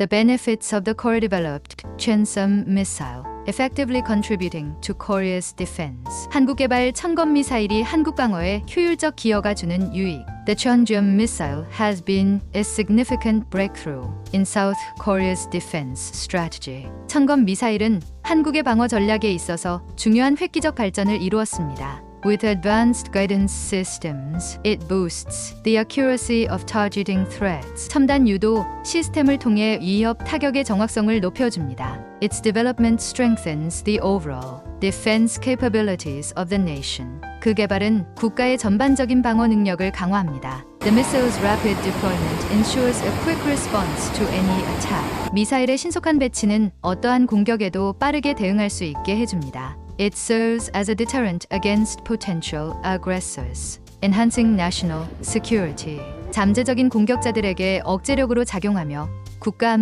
the benefits of the Korea-developed Cheongsam missile, effectively contributing to Korea's defense. 한국 개발 천검 미사일이 한국 방어에 효율적 기여가 주는 유익. The Cheonjam missile has been a significant breakthrough in South Korea's defense strategy. 천검 미사일은 한국의 방어 전략에 있어서 중요한 획기적 발전을 이루었습니다. With advanced guidance systems, it boosts the accuracy of targeting threats. 첨단 유도 시스템을 통해 위협 타격의 정확성을 높여줍니다. Its development strengthens the overall defense capabilities of the nation. 그 개발은 국가의 전반적인 방어 능력을 강화합니다. The missile's rapid deployment ensures a quick response to any attack. 미사일의 신속한 배치는 어떠한 공격에도 빠르게 대응할 수 있게 해줍니다. It serves as a deterrent against potential aggressors, enhancing national security. 잠재적인 공격자들에게 억제력으로 작용하며 국가